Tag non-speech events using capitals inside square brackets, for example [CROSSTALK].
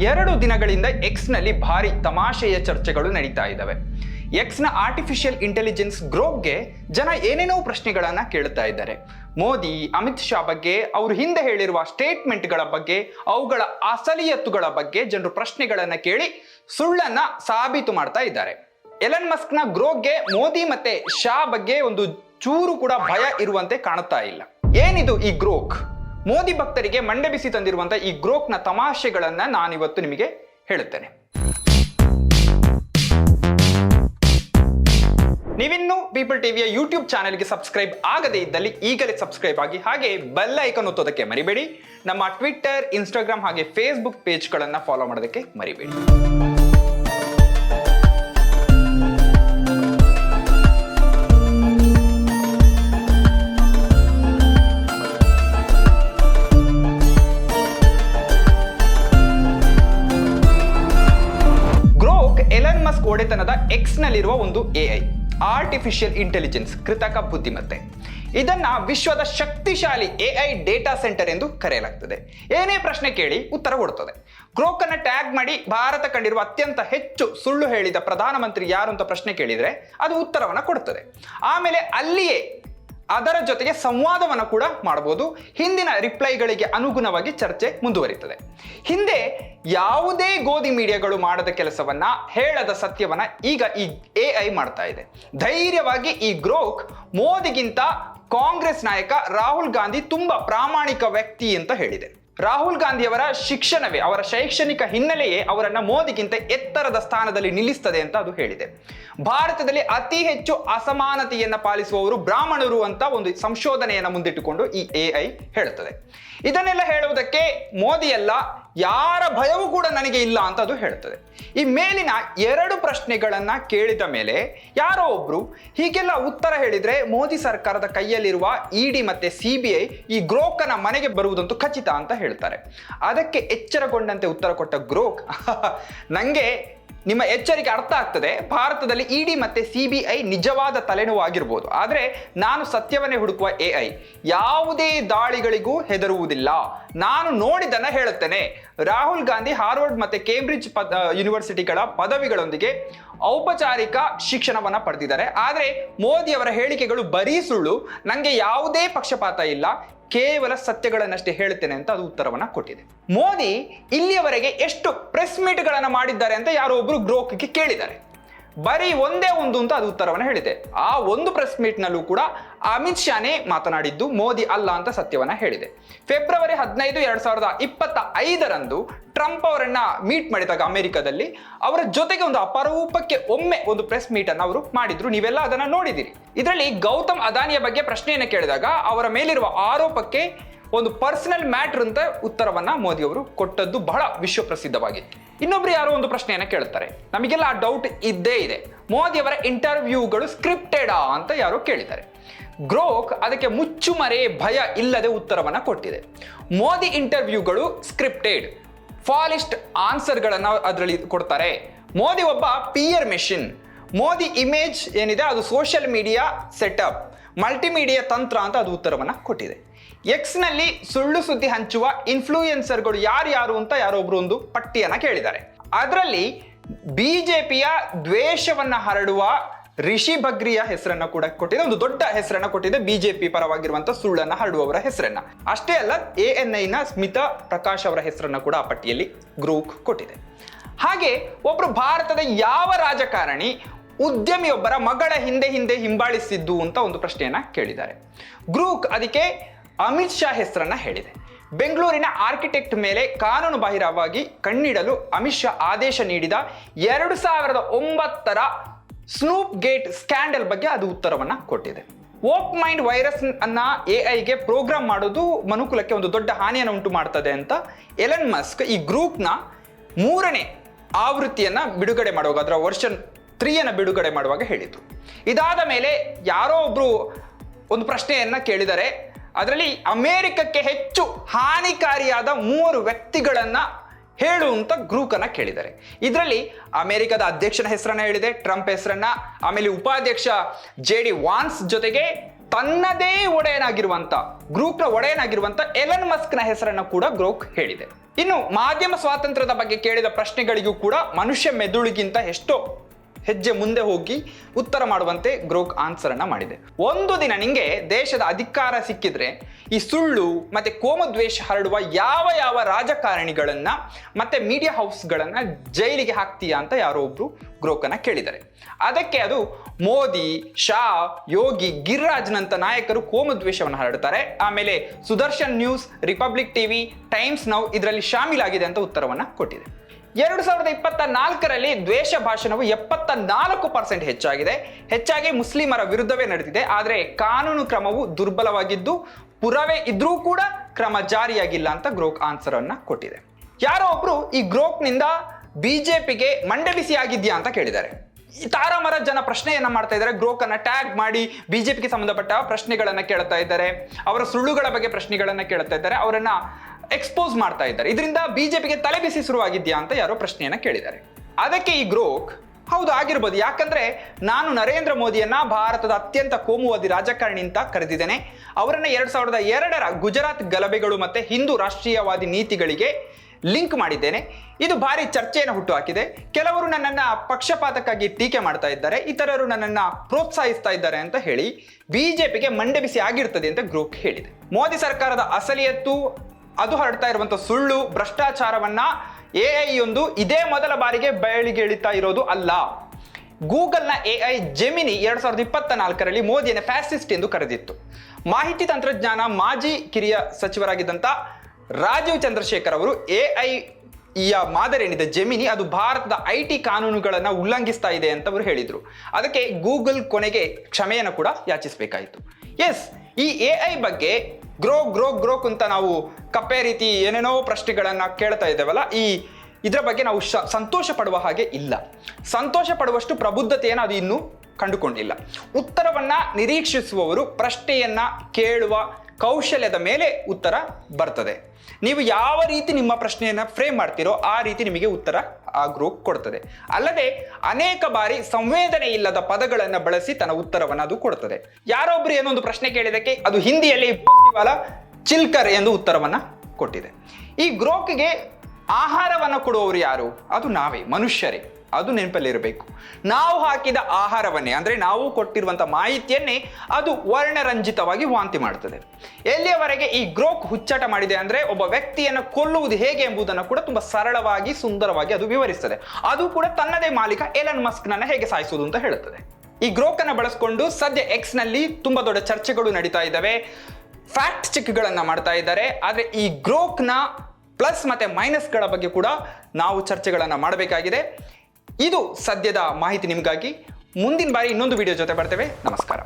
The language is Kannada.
ಎರಡು ದಿನಗಳಿಂದ ಎಕ್ಸ್ನಲ್ಲಿ ಭಾರಿ ತಮಾಷೆಯ ಚರ್ಚೆಗಳು ನಡೀತಾ ಇದ್ದಾವೆ. ಎಕ್ಸ್ನ ಆರ್ಟಿಫಿಷಿಯಲ್ ಇಂಟೆಲಿಜೆನ್ಸ್ ಗ್ರೋಪ್ಗೆ ಜನ ಏನೇನೋ ಪ್ರಶ್ನೆಗಳನ್ನ ಕೇಳ್ತಾ ಇದ್ದಾರೆ. ಮೋದಿ, ಅಮಿತ್ ಶಾ ಬಗ್ಗೆ, ಅವರು ಹಿಂದೆ ಹೇಳಿರುವ ಸ್ಟೇಟ್ಮೆಂಟ್ಗಳ ಬಗ್ಗೆ, ಅವುಗಳ ಅಸಲಿಯತ್ತುಗಳ ಬಗ್ಗೆ ಜನರು ಪ್ರಶ್ನೆಗಳನ್ನ ಕೇಳಿ ಸುಳ್ಳನ್ನ ಸಾಬೀತು ಮಾಡ್ತಾ ಇದ್ದಾರೆ. ಎಲನ್ ಮಸ್ಕ್ನ ಗ್ರೋಗ್ಗೆ ಮೋದಿ ಮತ್ತೆ ಶಾ ಬಗ್ಗೆ ಒಂದು ಚೂರು ಕೂಡ ಭಯ ಇರುವಂತೆ ಕಾಣುತ್ತಾ ಇಲ್ಲ. ಏನಿದು ಈ ಗ್ರೋಕ್ ಮೋದಿ ಭಕ್ತರಿಗೆ ಮಂಡೆ ಬಿಸಿ ತಂದಿರುವಂತಹ ಈ ಗ್ರೋಕ್ನ ತಮಾಷೆಗಳನ್ನ ನಾನಿವತ್ತು ನಿಮಗೆ ಹೇಳುತ್ತೇನೆ. ನೀವಿನ್ನು ಪೀಪಲ್ ಟಿವಿಯ ಯೂಟ್ಯೂಬ್ ಚಾನೆಲ್ಗೆ ಸಬ್ಸ್ಕ್ರೈಬ್ ಆಗದೇ ಇದ್ದಲ್ಲಿ ಈಗಲೇ ಸಬ್ಸ್ಕ್ರೈಬ್ ಆಗಿ ಹಾಗೆ ಬೆಲ್ ಐಕನ್ ಒತ್ತೋದಕ್ಕೆ ಮರಿಬೇಡಿ. ನಮ್ಮ ಟ್ವಿಟ್ಟರ್ ಇನ್ಸ್ಟಾಗ್ರಾಮ್ ಹಾಗೆ ಫೇಸ್ಬುಕ್ ಪೇಜ್ಗಳನ್ನು ಫಾಲೋ ಮಾಡೋದಕ್ಕೆ ಮರಿಬೇಡಿ. ಒಡೆತನದ ಎಕ್ಸ್ ನಲ್ಲಿರುವ ಒಂದು ಐ ಆರ್ಟಿಫಿಷಿಯಲ್ ಇಂಟೆಲಿಜೆನ್ಸ್ ಕೃತಕ ಬುದ್ಧಿಮತ್ತೆ. ಇದನ್ನ ವಿಶ್ವದ ಶಕ್ತಿಶಾಲಿ ಎ ಐ ಡೇಟಾ ಸೆಂಟರ್ ಎಂದು ಕರೆಯಲಾಗ್ತದೆ. ಏನೇ ಪ್ರಶ್ನೆ ಕೇಳಿ ಉತ್ತರ ಕೊಡುತ್ತದೆ ಗ್ರೋಕ್ ಅನ್ನ ಟ್ಯಾಗ್ ಮಾಡಿ ಭಾರತ ಕಂಡಿರುವ ಅತ್ಯಂತ ಹೆಚ್ಚು ಸುಳ್ಳು ಹೇಳಿದ ಪ್ರಧಾನಮಂತ್ರಿ ಯಾರು ಅಂತ ಪ್ರಶ್ನೆ ಕೇಳಿದರೆ ಅದು ಉತ್ತರವನ್ನು ಕೊಡುತ್ತದೆ ಆಮೇಲೆ ಅಲ್ಲಿಯೇ ಅದರ ಜೊತೆಗೆ ಸಂವಾದವನ್ನು ಕೂಡ ಮಾಡಬಹುದು ಹಿಂದಿನ ರಿಪ್ಲೈಗಳಿಗೆ ಅನುಗುಣವಾಗಿ ಚರ್ಚೆ ಮುಂದುವರಿತದೆ ಹಿಂದೆ ಯಾವುದೇ ಗೋಧಿ ಮೀಡಿಯಾಗಳು ಮಾಡದ ಕೆಲಸವನ್ನ, ಹೇಳದ ಸತ್ಯವನ್ನ ಈಗ ಈ ಎ ಐ ಮಾಡ್ತಾ ಇದೆ. ಧೈರ್ಯವಾಗಿ ಈ ಗ್ರೋಕ್ ಮೋದಿಗಿಂತ ಕಾಂಗ್ರೆಸ್ ನಾಯಕ ರಾಹುಲ್ ಗಾಂಧಿ ತುಂಬಾ ಪ್ರಾಮಾಣಿಕ ವ್ಯಕ್ತಿ ಅಂತ ಹೇಳಿದೆ. ರಾಹುಲ್ ಗಾಂಧಿಯವರ ಶಿಕ್ಷಣವೇ, ಅವರ ಶೈಕ್ಷಣಿಕ ಹಿನ್ನೆಲೆಯೇ ಅವರನ್ನ ಮೋದಿಗಿಂತ ಎತ್ತರದ ಸ್ಥಾನದಲ್ಲಿ ನಿಲ್ಲಿಸ್ತದೆ ಅಂತ ಅದು ಹೇಳಿದೆ. ಭಾರತದಲ್ಲಿ ಅತಿ ಹೆಚ್ಚು ಅಸಮಾನತೆಯನ್ನ ಪಾಲಿಸುವವರು ಬ್ರಾಹ್ಮಣರು ಅಂತ ಒಂದು ಸಂಶೋಧನೆಯನ್ನ ಮುಂದಿಟ್ಟುಕೊಂಡು ಈ ಎ ಐ ಹೇಳುತ್ತದೆ. ಇದನ್ನೆಲ್ಲ ಹೇಳುವುದಕ್ಕೆ ಮೋದಿ ಅಲ್ಲ ಯಾರ ಭಯವೂ ಕೂಡ ನನಗೆ ಇಲ್ಲ ಅಂತ ಅದು ಹೇಳ್ತದೆ. ಈ ಮೇಲಿನ ಎರಡು ಪ್ರಶ್ನೆಗಳನ್ನ ಕೇಳಿದ ಮೇಲೆ ಯಾರೋ ಒಬ್ರು ಹೀಗೆಲ್ಲ ಉತ್ತರ ಹೇಳಿದ್ರೆ ಮೋದಿ ಸರ್ಕಾರದ ಕೈಯಲ್ಲಿರುವ ಇಡಿ ಮತ್ತೆ ಸಿ ಈ ಗ್ರೋಕನ ಮನೆಗೆ ಬರುವುದಂತೂ ಖಚಿತ ಅಂತ ಹೇಳ್ತಾರೆ. ಅದಕ್ಕೆ ಎಚ್ಚರಗೊಂಡಂತೆ ಉತ್ತರ ಕೊಟ್ಟ ಗ್ರೋಕ್, [LAUGHS] ನಂಗೆ ನಿಮ್ಮ ಎಚ್ಚರಿಕೆ ಅರ್ಥ ಆಗ್ತದೆ. ಭಾರತದಲ್ಲಿ ಇಡಿ ಮತ್ತೆ ಸಿ ಬಿ ಐ ನಿಜವಾದ ತಲೆನೋವು ಆಗಿರ್ಬೋದು ಆದರೆ ನಾನು ಸತ್ಯವನ್ನೇ ಹುಡುಕುವ ಎ ಐ. ಯಾವುದೇ ದಾಳಿಗಳಿಗೂ ಹೆದರುವುದಿಲ್ಲ. ನಾನು ನೋಡಿದ್ದನ್ನು ಹೇಳುತ್ತೇನೆ. ರಾಹುಲ್ ಗಾಂಧಿ ಹಾರ್ವರ್ಡ್ ಮತ್ತೆ ಕೇಂಬ್ರಿಡ್ಜ್ ಪದ, ಯೂನಿವರ್ಸಿಟಿಗಳ ಪದವಿಗಳೊಂದಿಗೆ ಔಪಚಾರಿಕ ಶಿಕ್ಷಣವನ್ನು ಪಡೆದಿದ್ದಾರೆ. ಆದರೆ ಮೋದಿಯವರ ಹೇಳಿಕೆಗಳು ಬರೀ ಸುಳ್ಳು. ನನಗೆ ಯಾವುದೇ ಪಕ್ಷಪಾತ ಇಲ್ಲ. ಕೇವಲ ಸತ್ಯಗಳನ್ನಷ್ಟೇ ಹೇಳುತ್ತೇನೆ ಅಂತ ಅದು ಉತ್ತರವನ್ನ ಕೊಟ್ಟಿದೆ. ಮೋದಿ ಇಲ್ಲಿಯವರೆಗೆ ಎಷ್ಟು ಪ್ರೆಸ್ ಮೀಟ್ಗಳನ್ನು ಮಾಡಿದ್ದಾರೆ ಅಂತ ಯಾರೋ ಒಬ್ರು ಗ್ರೋಕ್ಗೆ ಕೇಳಿದ್ದಾರೆ. ಬರೀ ಒಂದೇ ಒಂದು ಅಂತ ಅದು ಉತ್ತರವನ್ನು ಹೇಳಿದೆ. ಆ ಒಂದು ಪ್ರೆಸ್ ಮೀಟ್ನಲ್ಲೂ ಕೂಡ ಅಮಿತ್ ಶಾನೇ ಮಾತನಾಡಿದ್ದು ಮೋದಿ ಅಲ್ಲ ಅಂತ ಸತ್ಯವನ್ನ ಹೇಳಿದೆ. ಫೆಬ್ರವರಿ ಹದಿನೈದು ಎರಡ್ ಸಾವಿರದ ಇಪ್ಪತ್ತ ಐದರಂದು ಟ್ರಂಪ್ ಅವರನ್ನ ಮೀಟ್ ಮಾಡಿದಾಗ ಅಮೆರಿಕದಲ್ಲಿ ಅವರ ಜೊತೆಗೆ ಒಂದು ಅಪರೂಪಕ್ಕೆ ಒಮ್ಮೆ ಒಂದು ಪ್ರೆಸ್ ಮೀಟ್ ಅನ್ನು ಅವರು ಮಾಡಿದ್ರು. ನೀವೆಲ್ಲ ಅದನ್ನ ನೋಡಿದಿರಿ. ಇದರಲ್ಲಿ ಗೌತಮ್ ಅದಾನಿಯ ಬಗ್ಗೆ ಪ್ರಶ್ನೆಯನ್ನು ಕೇಳಿದಾಗ ಅವರ ಮೇಲಿರುವ ಆರೋಪಕ್ಕೆ ಒಂದು ಪರ್ಸನಲ್ ಮ್ಯಾಟರ್ ಅಂತ ಉತ್ತರವನ್ನ ಮೋದಿ ಅವರು ಕೊಟ್ಟದ್ದು ಬಹಳ ವಿಶ್ವಪ್ರಸಿದ್ಧವಾಗಿತ್ತು. ಇನ್ನೊಬ್ರು ಯಾರೋ ಒಂದು ಪ್ರಶ್ನೆಯನ್ನ ಕೇಳ್ತಾರೆ. ನಮಗೆಲ್ಲ ಆ ಡೌಟ್ ಇದ್ದೇ ಇದೆ. ಮೋದಿ ಅವರ ಇಂಟರ್ವ್ಯೂಗಳು ಸ್ಕ್ರಿಪ್ಟೆಡಾ ಅಂತ ಯಾರೋ ಕೇಳಿದ್ದಾರೆ. ಗ್ರೋಕ್ ಅದಕ್ಕೆ ಮುಚ್ಚುಮರೆ ಭಯ ಇಲ್ಲದೆ ಉತ್ತರವನ್ನ ಕೊಟ್ಟಿದೆ. ಮೋದಿ ಇಂಟರ್ವ್ಯೂಗಳು ಸ್ಕ್ರಿಪ್ಟೆಡ್ ಫಾಲಿಸ್ಟ್ ಆನ್ಸರ್ಗಳನ್ನು ಅದರಲ್ಲಿ ಕೊಡ್ತಾರೆ. ಮೋದಿ ಒಬ್ಬ ಪಿಯರ್ ಮೆಷಿನ್ ಮೋದಿ ಇಮೇಜ್ ಏನಿದೆ ಅದು ಸೋಷಿಯಲ್ ಮೀಡಿಯಾ ಸೆಟಪ್ ಮಲ್ಟಿಮೀಡಿಯಾ ತಂತ್ರ ಅಂತ ಅದು ಉತ್ತರವನ್ನು ಕೊಟ್ಟಿದೆ. ಎಕ್ಸ್ನಲ್ಲಿ ಸುಳ್ಳು ಸುದ್ದಿ ಹಂಚುವ ಇನ್ಫ್ಲೂಯೆನ್ಸರ್ಗಳು ಯಾರ್ಯಾರು ಅಂತ ಯಾರೊಬ್ರು ಒಂದು ಪಟ್ಟಿಯನ್ನ ಕೇಳಿದ್ದಾರೆ. ಅದರಲ್ಲಿ ಬಿಜೆಪಿಯ ದ್ವೇಷವನ್ನ ಹರಡುವ ರಿಷಿ ಬಗ್ರಿಯ ಹೆಸರನ್ನ ಕೂಡ ಕೊಟ್ಟಿದೆ. ಒಂದು ದೊಡ್ಡ ಹೆಸರನ್ನ ಕೊಟ್ಟಿದೆ ಬಿಜೆಪಿ ಪರವಾಗಿರುವಂತ ಸುಳ್ಳನ್ನ ಹರಡುವವರ ಹೆಸರನ್ನ. ಅಷ್ಟೇ ಅಲ್ಲ ಎ ಎನ್ ಐನ ಸ್ಮಿತಾ ಪ್ರಕಾಶ್ ಅವರ ಹೆಸರನ್ನ ಕೂಡ ಆ ಪಟ್ಟಿಯಲ್ಲಿ ಗ್ರೂಪ್ ಕೊಟ್ಟಿದೆ. ಹಾಗೆ ಒಬ್ರು ಭಾರತದ ಯಾವ ರಾಜಕಾರಣಿ ಉದ್ಯಮಿಯೊಬ್ಬರ ಮಗಳ ಹಿಂದೆ ಹಿಂದೆ ಹಿಂಬಾಳಿಸಿದ್ದು ಅಂತ ಒಂದು ಪ್ರಶ್ನೆಯನ್ನ ಕೇಳಿದ್ದಾರೆ. ಗ್ರೂಕ್ ಅದಕ್ಕೆ ಅಮಿತ್ ಶಾ ಹೆಸರನ್ನ ಹೇಳಿದೆ. ಬೆಂಗಳೂರಿನ ಆರ್ಕಿಟೆಕ್ಟ್ ಮೇಲೆ ಕಾನೂನು ಬಾಹಿರವಾಗಿ ಕಣ್ಣಿಡಲು ಅಮಿತ್ ಶಾ ಆದೇಶ ನೀಡಿದ ಎರಡು ಸಾವಿರದ ಒಂಬತ್ತರ ಸ್ನೂಪ್ ಗೇಟ್ ಸ್ಕ್ಯಾಂಡಲ್ ಬಗ್ಗೆ ಅದು ಉತ್ತರವನ್ನ ಕೊಟ್ಟಿದೆ. ಓಪ್ ಮೈಂಡ್ ವೈರಸ್ ಅನ್ನ ಎ ಐಗೆ ಪ್ರೋಗ್ರಾಮ್ ಮಾಡೋದು ಮನುಕುಲಕ್ಕೆ ಒಂದು ದೊಡ್ಡ ಹಾನಿಯನ್ನು ಉಂಟು ಮಾಡ್ತದೆ ಅಂತ ಎಲನ್ ಮಸ್ಕ್ ಈ ಗ್ರೂಪ್ನ ಮೂರನೇ ಆವೃತ್ತಿಯನ್ನ ಬಿಡುಗಡೆ ಮಾಡುವಾಗ, ಅದರ ವರ್ಷನ್ ತ್ರೀಯನ್ನು ಬಿಡುಗಡೆ ಮಾಡುವಾಗ ಹೇಳಿದ್ರು ಇದಾದ ಮೇಲೆ ಯಾರೋ ಒಬ್ರು ಒಂದು ಪ್ರಶ್ನೆಯನ್ನ ಕೇಳಿದರೆ ಅದರಲ್ಲಿ ಅಮೇರಿಕಕ್ಕೆ ಹೆಚ್ಚು ಹಾನಿಕಾರಿಯಾದ ಮೂವರು ವ್ಯಕ್ತಿಗಳನ್ನ ಹೇಳು ಅಂತ ಗ್ರೂಕನ್ನ ಕೇಳಿದ್ದಾರೆ. ಇದರಲ್ಲಿ ಅಮೆರಿಕದ ಅಧ್ಯಕ್ಷನ ಹೆಸರನ್ನ ಹೇಳಿದೆ, ಟ್ರಂಪ್ ಹೆಸರನ್ನ, ಆಮೇಲೆ ಉಪಾಧ್ಯಕ್ಷ ಜೆ ಡಿ ವಾನ್ಸ್ ಜೊತೆಗೆ ತನ್ನದೇ ಒಡೆಯನಾಗಿರುವಂತ ಗ್ರೂಪ್ನ ಒಡೆಯನಾಗಿರುವಂತ ಎಲನ್ ಮಸ್ಕ್ನ ಹೆಸರನ್ನ ಕೂಡ ಗ್ರೋಕ್ ಹೇಳಿದೆ. ಇನ್ನು ಮಾಧ್ಯಮ ಸ್ವಾತಂತ್ರ್ಯದ ಬಗ್ಗೆ ಕೇಳಿದ ಪ್ರಶ್ನೆಗಳಿಗೂ ಕೂಡ ಮನುಷ್ಯ ಮೆದುಳಿಗಿಂತ ಎಷ್ಟೋ ಹೆಜ್ಜೆ ಮುಂದೆ ಹೋಗಿ ಉತ್ತರ ಮಾಡುವಂತೆ ಗ್ರೋಕ್ ಆನ್ಸರ್ ಅನ್ನ ಮಾಡಿದೆ. ಒಂದು ದಿನ ನಿಮಗೆ ದೇಶದ ಅಧಿಕಾರ ಸಿಕ್ಕಿದ್ರೆ ಈ ಸುಳ್ಳು ಮತ್ತೆ ಕೋಮದ್ವೇಷ ಹರಡುವ ಯಾವ ಯಾವ ರಾಜಕಾರಣಿಗಳನ್ನ ಮತ್ತೆ ಮೀಡಿಯಾ ಹೌಸ್ಗಳನ್ನ ಜೈಲಿಗೆ ಹಾಕ್ತೀಯಾ ಅಂತ ಯಾರೋ ಒಬ್ರು ಗ್ರೋಕನ್ನ ಕೇಳಿದ್ದಾರೆ. ಅದಕ್ಕೆ ಅದು ಮೋದಿ, ಶಾ, ಯೋಗಿ ಗಿರಿರಾಜ್ನಂತ ನಾಯಕರು ಕೋಮದ್ವೇಷವನ್ನು ಹರಡ್ತಾರೆ. ಆಮೇಲೆ Sudarshan news, Republic TV, Times Now ಇದರಲ್ಲಿ ಶಾಮೀಲಾಗಿದೆ ಅಂತ ಉತ್ತರವನ್ನ ಕೊಟ್ಟಿದೆ. ಎರಡು ಸಾವಿರದ ಇಪ್ಪತ್ತ ನಾಲ್ಕರಲ್ಲಿ ದ್ವೇಷ ಭಾಷಣವು ಎಪ್ಪತ್ತ ನಾಲ್ಕು ಪರ್ಸೆಂಟ್ ಹೆಚ್ಚಾಗಿದೆ. ಹೆಚ್ಚಾಗಿ ಮುಸ್ಲಿಮರ ವಿರುದ್ಧವೇ ನಡೆದಿದೆ. ಆದರೆ ಕಾನೂನು ಕ್ರಮವು ದುರ್ಬಲವಾಗಿದ್ದು, ಪುರಾವೆ ಇದ್ರೂ ಕೂಡ ಕ್ರಮ ಜಾರಿಯಾಗಿಲ್ಲ ಅಂತ ಗ್ರೋಕ್ ಆನ್ಸರ್ ಅನ್ನ ಕೊಟ್ಟಿದೆ. ಯಾರೋ ಒಬ್ರು ಈ ಗ್ರೋಕ್ನಿಂದ ಬಿಜೆಪಿಗೆ ಮಂಡಬಿಸಿ ಆಗಿದ್ಯಾ ಅಂತ ಕೇಳಿದ್ದಾರೆ. ಈ ತಾರಾಮರ ಜನ ಪ್ರಶ್ನೆಯನ್ನ ಮಾಡ್ತಾ ಇದ್ದಾರೆ. ಗ್ರೋಕ್ ಅನ್ನ ಟ್ಯಾಗ್ ಮಾಡಿ ಬಿಜೆಪಿಗೆ ಸಂಬಂಧಪಟ್ಟ ಪ್ರಶ್ನೆಗಳನ್ನ ಕೇಳ್ತಾ ಇದ್ದಾರೆ. ಅವರ ಸುಳ್ಳುಗಳ ಬಗ್ಗೆ ಪ್ರಶ್ನೆಗಳನ್ನ ಕೇಳ್ತಾ ಇದ್ದಾರೆ. ಅವರನ್ನ ಎಕ್ಸ್ಪೋಸ್ ಮಾಡ್ತಾ ಇದ್ದಾರೆ. ಇದರಿಂದ ಬಿಜೆಪಿಗೆ ತಲೆಬಿಸಿ ಶುರುವಾಗಿದ್ಯಾ ಅಂತ ಯಾರೋ ಪ್ರಶ್ನೆಯನ್ನ ಕೇಳಿದ್ದಾರೆ. ಅದಕ್ಕೆ ಈ ಗ್ರೋಕ್, ಹೌದು ಆಗಿರ್ಬೋದು. ಯಾಕಂದ್ರೆ ನಾನು ನರೇಂದ್ರ ಮೋದಿಯನ್ನ ಭಾರತದ ಅತ್ಯಂತ ಕೋಮುವಾದಿ ರಾಜಕಾರಣಿ ಅಂತ ಕರೆದಿದ್ದೇನೆ. ಅವರನ್ನ ಎರಡ್ ಸಾವಿರದ ಎರಡರ ಗುಜರಾತ್ ಗಲಭೆಗಳು ಮತ್ತೆ ಹಿಂದೂ ರಾಷ್ಟ್ರೀಯವಾದಿ ನೀತಿಗಳಿಗೆ ಲಿಂಕ್ ಮಾಡಿದ್ದೇನೆ. ಇದು ಭಾರಿ ಚರ್ಚೆಯನ್ನು ಹುಟ್ಟುಹಾಕಿದೆ. ಕೆಲವರು ನನ್ನನ್ನ ಪಕ್ಷಪಾತಕ್ಕಾಗಿ ಟೀಕೆ ಮಾಡ್ತಾ ಇದ್ದಾರೆ. ಇತರರು ನನ್ನನ್ನ ಪ್ರೋತ್ಸಾಹಿಸ್ತಾ ಇದ್ದಾರೆ ಅಂತ ಹೇಳಿ ಬಿಜೆಪಿಗೆ ಮಂಡೆ ಬಿಸಿ ಆಗಿರ್ತದೆ ಅಂತ ಗ್ರೂಪ್ ಹೇಳಿದೆ. ಮೋದಿ ಸರ್ಕಾರದ ಅಸಲಿಯತ್ತು ಅದು ಹರಡ್ತಾ ಇರುವಂತ ಸುಳ್ಳು, ಭ್ರಷ್ಟಾಚಾರವನ್ನ ಎ ಐ ಒಂದು ಇದೇ ಮೊದಲ ಬಾರಿಗೆ ಬಯಲಿಗೆ ಇಳಿತಾ ಇರೋದು ಅಲ್ಲ. ಗೂಗಲ್ನ ಎ ಐ ಜೆಮಿನಿ ಎರಡ್ ಸಾವಿರದ ಇಪ್ಪತ್ತ ನಾಲ್ಕರಲ್ಲಿ ಮೋದಿಯನ್ನು ಫ್ಯಾಸಿಸ್ಟ್ ಎಂದು ಕರೆದಿತ್ತು. ಮಾಹಿತಿ ತಂತ್ರಜ್ಞಾನ ಮಾಜಿ ಕಿರಿಯ ಸಚಿವರಾಗಿದ್ದಂಥ ರಾಜೀವ್ ಚಂದ್ರಶೇಖರ್ ಅವರು ಎ ಐ ಈ ಮಾದರಿ ಏನಿದೆ ಜೆಮಿನಿ ಅದು ಭಾರತದ ಐ ಟಿ ಕಾನೂನುಗಳನ್ನು ಉಲ್ಲಂಘಿಸ್ತಾ ಇದೆ ಅಂತ ಅವರು ಹೇಳಿದ್ರು. ಅದಕ್ಕೆ ಗೂಗಲ್ ಕೊನೆಗೆ ಕ್ಷಮೆಯನ್ನು ಕೂಡ ಯಾಚಿಸಬೇಕಾಯಿತು. ಎಸ್ ಈ ಎ ಐ ಬಗ್ಗೆ ಗ್ರೋ ಗ್ರೋ ಗ್ರೋಕ್ ಅಂತ ನಾವು ಕಪ್ಪೆ ರೀತಿ ಏನೇನೋ ಪ್ರಶ್ನೆಗಳನ್ನು ಕೇಳ್ತಾ ಇದ್ದೇವಲ್ಲ, ಈ ಇದರ ಬಗ್ಗೆ ನಾವು ಶ, ಸಂತೋಷ ಪಡುವ ಹಾಗೆ ಇಲ್ಲ. ಸಂತೋಷ ಪಡುವಷ್ಟು ಪ್ರಬುದ್ಧತೆಯನ್ನು ಅದು ಇನ್ನೂ ಕಂಡುಕೊಂಡಿಲ್ಲ. ಉತ್ತರವನ್ನು ನಿರೀಕ್ಷಿಸುವವರು ಪ್ರಶ್ನೆಯನ್ನ ಕೇಳುವ ಕೌಶಲ್ಯದ ಮೇಲೆ ಉತ್ತರ ಬರ್ತದೆ. ನೀವು ಯಾವ ರೀತಿ ನಿಮ್ಮ ಪ್ರಶ್ನೆಯನ್ನು ಫ್ರೇಮ್ ಮಾಡ್ತೀರೋ ಆ ರೀತಿ ನಿಮಗೆ ಉತ್ತರ ಆ ಗ್ರೂಪ್ ಕೊಡ್ತದೆ. ಅಲ್ಲದೆ ಅನೇಕ ಬಾರಿ ಸಂವೇದನೆ ಇಲ್ಲದ ಪದಗಳನ್ನು ಬಳಸಿ ತನ್ನ ಉತ್ತರವನ್ನು ಅದು ಕೊಡ್ತದೆ. ಯಾರೊಬ್ರು ಏನೊಂದು ಪ್ರಶ್ನೆ ಕೇಳಿದಕ್ಕೆ ಅದು ಹಿಂದಿಯಲ್ಲಿ ಚಿಲ್ಕರ್ ಎಂದು ಉತ್ತರವನ್ನು ಕೊಟ್ಟಿದೆ. ಈ ಗ್ರೋಕ್ಗೆ ಆಹಾರವನ್ನು ಕೊಡುವವರು ಯಾರು? ಅದು ನಾವೇ, ಮನುಷ್ಯರೇ. ಅದು ನೆನಪಲ್ಲಿರಬೇಕು. ನಾವು ಹಾಕಿದ ಆಹಾರವನ್ನೇ, ಅಂದರೆ ನಾವು ಕೊಟ್ಟಿರುವಂಥ ಮಾಹಿತಿಯನ್ನೇ ಅದು ವರ್ಣರಂಜಿತವಾಗಿ ವಾಂತಿ ಮಾಡುತ್ತದೆ. ಎಲ್ಲಿಯವರೆಗೆ ಈ ಗ್ರೋಕ್ ಹುಚ್ಚಾಟ ಮಾಡಿದೆ ಅಂದರೆ ಒಬ್ಬ ವ್ಯಕ್ತಿಯನ್ನು ಕೊಲ್ಲುವುದು ಹೇಗೆ ಎಂಬುದನ್ನು ಕೂಡ ತುಂಬ ಸರಳವಾಗಿ, ಸುಂದರವಾಗಿ ಅದು ವಿವರಿಸ್ತದೆ ಅದು ಕೂಡ ತನ್ನದೇ ಮಾಲೀಕ ಎಲನ್ ಮಸ್ಕ್ನನ್ನು ಹೇಗೆ ಸಾಯಿಸುವುದು ಅಂತ ಹೇಳುತ್ತದೆ. ಈ ಗ್ರೋಕ್ ಅನ್ನು ಬಳಸಿಕೊಂಡು ಸದ್ಯ ಎಕ್ಸ್ನಲ್ಲಿ ತುಂಬಾ ದೊಡ್ಡ ಚರ್ಚೆಗಳು ನಡೀತಾ ಇದ್ದಾವೆ. ಫ್ಯಾಕ್ಟ್ ಚೆಕ್ಗಳನ್ನು ಮಾಡ್ತಾ ಇದ್ದಾರೆ. ಆದರೆ ಈ ಗ್ರೋಕ್ನ ಪ್ಲಸ್ ಮತ್ತೆ ಮೈನಸ್ಗಳ ಬಗ್ಗೆ ಕೂಡ ನಾವು ಚರ್ಚೆಗಳನ್ನು ಮಾಡಬೇಕಾಗಿದೆ. ಇದು ಸದ್ಯದ ಮಾಹಿತಿ ನಿಮಗಾಗಿ. ಮುಂದಿನ ಬಾರಿ ಇನ್ನೊಂದು ವಿಡಿಯೋ ಜೊತೆ ಬರ್ತೇವೆ. ನಮಸ್ಕಾರ.